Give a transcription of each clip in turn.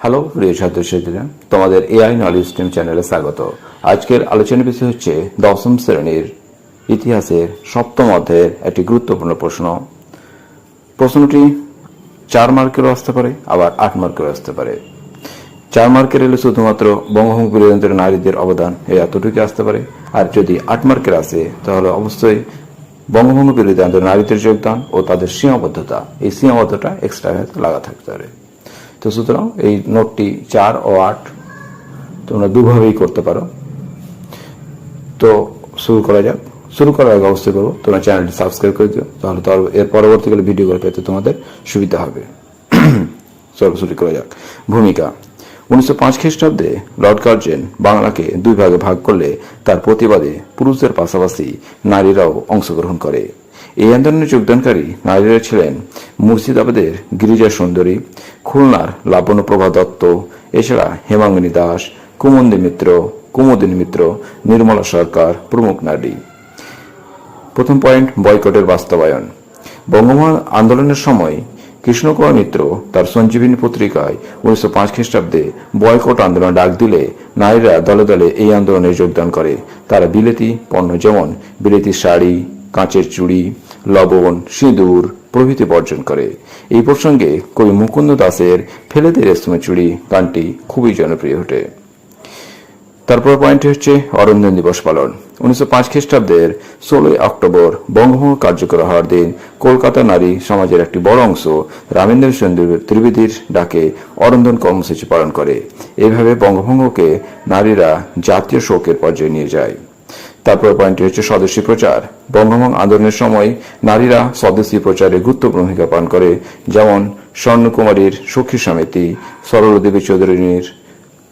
Hello, প্রিয় ছাত্রছাত্রীরা, তোমাদের এআই নলেজ স্ট্রিম চ্যানেলে স্বাগত। আজকের আলোচনার বিষয় হচ্ছে দশম শ্রেণির ইতিহাসের সপ্তম অধ্যায়ের একটি গুরুত্বপূর্ণ প্রশ্ন। প্রশ্নটি চার মার্কেরও আসতে পারে, আবার আট মার্কেরও আসতে পারে। চার মার্কের এলে শুধুমাত্র বঙ্গভঙ্গ বিরোধীদের নারীদের অবদান এই এতটুকু আসতে পারে, আর যদি আট মার্কের আসে, তাহলে অবশ্যই বঙ্গভঙ্গ বিরোধী আন্দোলন নারীদের যোগদান ও তাদের সীমাবদ্ধতা। এই সীমাবদ্ধতা এক্সট্রা লাগা থাকতে পারে। তো সুতরাং এই নোটটি চার ও আট তোমরা দুভাবেই করতে পারো। তো শুরু করা যাক। শুরু করার আগে অবশ্যই করব তোমরা চ্যানেলটি সাবস্ক্রাইব করে দিও, তাহলে তো এর পরবর্তীকালে ভিডিওগুলো পেতে তোমাদের সুবিধা হবে। চলো শুরু করা যাক। ভূমিকা। উনিশশো পাঁচ খ্রিস্টাব্দে লর্ড কার্জেন বাংলাকে দুই ভাগে ভাগ করলে তার প্রতিবাদে পুরুষদের পাশাপাশি নারীরাও অংশগ্রহণ করে। এই আন্দোলনে যোগদানকারী নারীরা ছিলেন মুর্শিদাবাদের গিরিজা সুন্দরী, খুলনার লাবণ্যপ্রভা দত্ত, এছাড়া হেমাঙ্গিনী দাস কুমন্দি মিত্র, কুমুদিনী মিত্র, নির্মলা সরকার, প্রমুখ নারী। প্রথম পয়েন্ট, বয়কটের বাস্তবায়ন। বঙ্গবন্ধু আন্দোলনের সময় কৃষ্ণকুমার মিত্র তার সঞ্জীবিনী পত্রিকায় উনিশশো পাঁচ খ্রিস্টাব্দে বয়কট আন্দোলন ডাক দিলে নারীরা দলে দলে এই আন্দোলনে যোগদান করে। তারা বিলেতি পণ্য যেমন বিলেতি শাড়ি কাঁচের চুড়ি, লবণ, সিঁদুর প্রভৃতি বর্জন করে। এই প্রসঙ্গে কবি মুকুন্দ দাসের ফেলে রেশমের চুড়ি গানটি খুবই জনপ্রিয় ওঠে। তারপর পয়েন্ট হচ্ছে অরণ্যন দিবস পালন। উনিশশো পাঁচ খ্রিস্টাব্দের ষোলোই অক্টোবর বঙ্গভঙ্গ কার্যকর হওয়ার দিন কলকাতা নারী সমাজের একটি বড় অংশ রামেন্দ্র ত্রিবেদীর ডাকে অরন্ধন কর্মসূচি পালন করে। এভাবে বঙ্গভঙ্গকে নারীরা জাতীয় শোকের পর্যায়ে নিয়ে যায়। তারপর পয়েন্টটি হচ্ছে স্বদেশী প্রচার। বঙ্গভঙ্গ আন্দোলনের সময় নারীরা স্বদেশী প্রচারে গুরুত্বপূর্ণ ভূমিকা পালন করে, যেমন স্বর্ণকুমারীর সখী সমিতি, সরলদেবী চৌধুরীর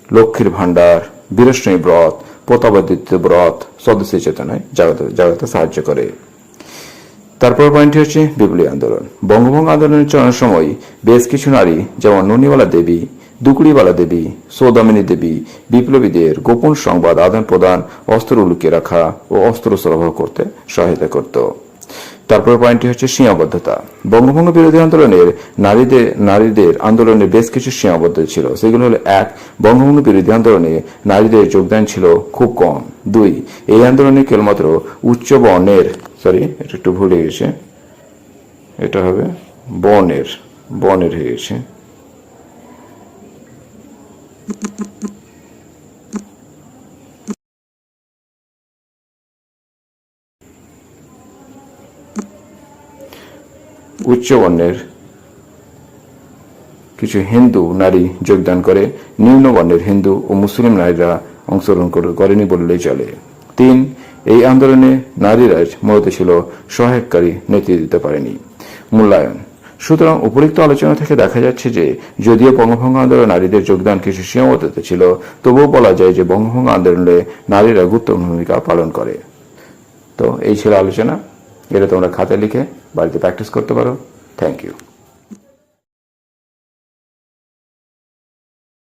লক্ষ্মীর ভাণ্ডার বীরশ্রী ব্রত, প্রতাপাদিত্য ব্রত, স্বদেশী চেতনায় জাগাতে জাগাতে সাহায্য করে। তারপর পয়েন্টটি হচ্ছে বিপ্লবী আন্দোলন। বঙ্গভঙ্গ আন্দোলনের চলার সময় বেশ কিছু নারী, যেমন ননিবালা দেবী দুকুড়িবালা দেবী, সৌদামিনী দেবী, বিপ্লবীদের গোপন সংবাদ আদান প্রদান অস্ত্র লুকিয়ে রাখা ও অস্ত্র সরবরাহ করতে সহায়তা করত। তারপর পয়েন্টটি হচ্ছে সীমাবদ্ধতা। বঙ্গভঙ্গ বিরোধী আন্দোলনের নারীদের নারীদের আন্দোলনে বেশ কিছু সীমাবদ্ধ ছিল। সেগুলো হলো এক, বঙ্গভঙ্গ বিরোধী আন্দোলনে নারীদের যোগদান ছিল খুব কম। দুই, এই আন্দোলনে কেবলমাত্র উচ্চ বর্ণের সরি এটা একটু ভুলে গেছে। এটা হবে বর্ণের বর্ণের হয়ে গেছে। উচ্চ বর্ণের কিছু হিন্দু নারী যোগদান করে, নিম্ন বর্ণের হিন্দু ও মুসলিম নারীরা অংশগ্রহণ করেনি বললেই চলে। তিন, এই আন্দোলনে নারীরা মূলত ছিল সহায়ককারী নেতৃত্ব দিতে পারেনি। মূল্যায়ন। সুতরাং উপরিক্ত আলোচনা থেকে দেখা যাচ্ছে যে, যদিও বঙ্গভঙ্গ আন্দোলন নারীদের যোগদান কিছু সীমাবদ্ধতা ছিল, তবুও বলা যায় যে বঙ্গভঙ্গ আন্দোলনে নারীরা গুরুত্বপূর্ণ ভূমিকা পালন করে। তো এই ছিল আলোচনা। এটা তোমরা খাতে লিখে বাড়িতে প্র্যাকটিস করতে পারো। Thank you